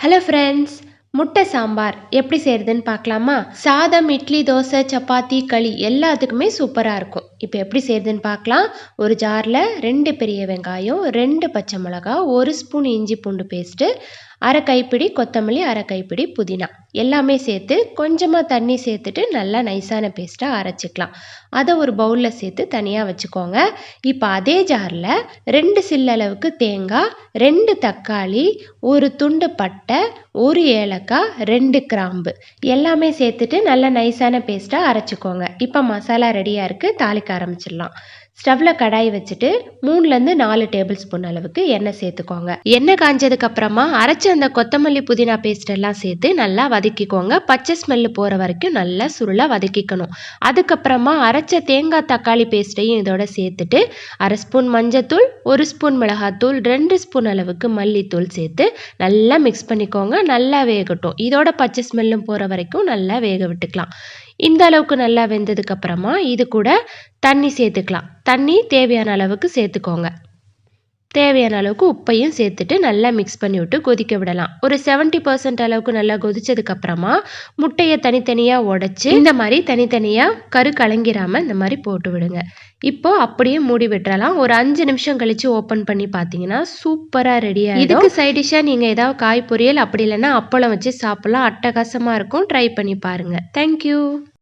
Hello friends முட்டை சாம்பார் எப்படி செய்கிறதுன்னு பார்க்கலாமா? சாதம் இட்லி தோசை சப்பாத்தி களி எல்லாத்துக்குமே சூப்பராக இருக்கும். இப்போ எப்படி செய்கிறதுன்னு பார்க்கலாம். ஒரு ஜாரில் ரெண்டு பெரிய வெங்காயம் ரெண்டு பச்சை மிளகா ஒரு ஸ்பூன் இஞ்சி பூண்டு பேஸ்ட்டு அரை கைப்பிடி கொத்தமல்லி அரை கைப்பிடி புதினா. எல்லாமே சேர்த்து கொஞ்சமாக தண்ணி சேர்த்துட்டு நல்லா நைஸான பேஸ்ட்டாக அரைச்சிக்கலாம். அதை ஒரு பவுலில் சேர்த்து தனியாக வச்சுக்கோங்க. இப்போ அதே ஜாரில் ரெண்டு சில்லளவுக்கு தேங்காய் ரெண்டு தக்காளி ஒரு துண்டு பட்டை ஒரு ஏலக்காய் ரெண்டு கிராம்பு. எல்லாமே சேர்த்துட்டு நல்லா நைஸான பேஸ்ட்டாக அரைச்சிக்கோங்க. இப்போ மசாலா ரெடியாக இருக்குது தாளிக்க ஆரம்பிச்சிடலாம். ஸ்டவ்வில் கடாய் வச்சுட்டு மூணுலேருந்து நாலு டேபிள் ஸ்பூன் அளவுக்கு எண்ணெய் சேர்த்துக்கோங்க. எண்ணெய் காஞ்சதுக்கு அப்புறமா அரைச்ச அந்த கொத்தமல்லி புதினா பேஸ்ட் எல்லாம் சேர்த்து நல்லா வதக்கிக்கோங்க. பச்சை ஸ்மெல்லு போகிற வரைக்கும் நல்லா சுருளாக வதக்கிக்கணும். அதுக்கப்புறமா அரைச்ச தேங்காய் தக்காளி பேஸ்ட்டையும் இதோட சேர்த்துட்டு அரை ஸ்பூன் மஞ்சத்தூள் ஒரு ஸ்பூன் மிளகாத்தூள் ரெண்டு ஸ்பூன் அளவுக்கு மல்லித்தூள் சேர்த்து நல்லா மிக்ஸ் பண்ணிக்கோங்க. நல்லா வேகட்டும். இதோட பச்சை ஸ்மெல்லும் போகிற வரைக்கும் நல்லா வேக விட்டுக்கலாம். இந்த அளவுக்கு நல்லா வெந்ததுக்கு அப்புறமா இது கூட தண்ணி சேர்த்துக்கலாம். தண்ணி தேவையான அளவுக்கு சேர்த்துக்கோங்க. தேவையான அளவுக்கு உப்பையும் சேர்த்துட்டு நல்லா மிக்ஸ் பண்ணி விட்டு கொதிக்க விடலாம். ஒரு செவன்ட்டி பர்சன்ட் அளவுக்கு நல்லா கொதிச்சதுக்கு அப்புறமா முட்டையை தனித்தனியாக உடச்சி இந்த மாதிரி தனித்தனியாக கரு கலங்கிராமல் இந்த மாதிரி போட்டு விடுங்க. இப்போ அப்படியே மூடி விட்டுறலாம். ஒரு அஞ்சு நிமிஷம் கழிச்சு ஓப்பன் பண்ணி பார்த்தீங்கன்னா சூப்பராக ரெடி ஆகிடும் இதுக்கு சைடிஷாக நீங்கள் ஏதாவது காய் பொரியல் அப்படி இல்லைன்னா அப்பளம் வச்சு சாப்பிட்லாம். அட்டகாசமாக இருக்கும். ட்ரை பண்ணி பாருங்கள் தேங்க்யூ